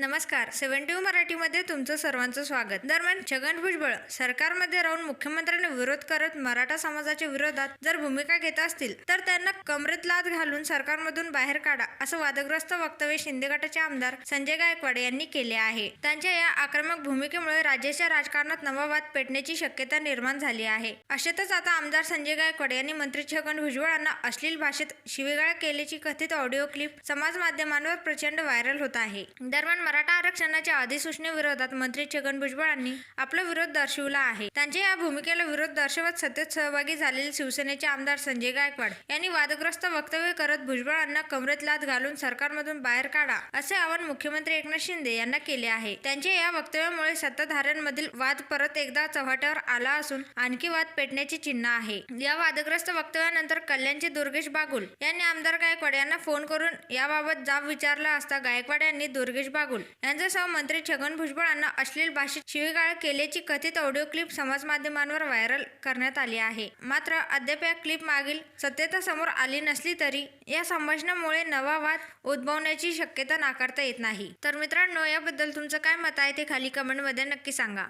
नमस्कार. सेव्हन्टी मराठीमध्ये तुमचं सर्वांचं स्वागत. दरम्यान छगन भुजबळ सरकारमध्ये राहून मुख्यमंत्र्यांनी विरोध करत मराठा समाजाच्या विरोधात जर भूमिका घेत असतील तर त्यांना कमरेत लाद घालून सरकारमधून बाहेर काढा असं वादग्रस्त वक्तव्य शिंदे गटाचे आमदार संजय गायकवाड यांनी केले आहे. त्यांच्या या आक्रमक भूमिकेमुळे राज्याच्या राजकारणात नवा वाद पेटण्याची शक्यता निर्माण झाली आहे. अशातच आता आमदार संजय गायकवाड यांनी मंत्री छगन भुजबळांना अश्लील भाषेत शिवीगाळ केल्याची कथित ऑडिओ क्लिप समाज माध्यमांवर प्रचंड व्हायरल होत आहे. दरम्यान मराठा आरक्षणाच्या अधिसूचनेविरोधात मंत्री छगन भुजबळांनी आपला विरोध दर्शवला आहे. त्यांच्या या भूमिकेला विरोध दर्शवत सत्तेत सहभागी झालेले शिवसेनेचे आमदार संजय गायकवाड यांनी वादग्रस्त वक्तव्य करत भुजबळांना कमरेत लाद घालून सरकारमधून बाहेर काढा असे आवाहन मुख्यमंत्री एकनाथ शिंदे यांना केले आहे. त्यांच्या या वक्तव्यामुळे सत्ताधाऱ्यांमधील वाद परत एकदा चव्हाट्यावर आला असून आणखी वाद पेटण्याची चिन्ह आहे. या वादग्रस्त वक्तव्यानंतर कल्याणचे दुर्गेश बागुल यांनी आमदार गायकवाड यांना फोन करून याबाबत जाब विचारला असता गायकवाड यांनी दुर्गेश बागुल यांच्यासह मंत्री छगन भुजबळांना अश्लील भाषेत शिवीगाळ केल्याची कथित ऑडिओ क्लिप समाज माध्यमांवर व्हायरल करण्यात आली आहे. मात्र अद्याप या क्लिप मागील सत्यता समोर आली नसली तरी या संभाषणामुळे नवा वाद उद्भवण्याची शक्यता नाकारता येत नाही. तर मित्रांनो याबद्दल तुमचं काय मत आहे ते खाली कमेंटमध्ये नक्की सांगा.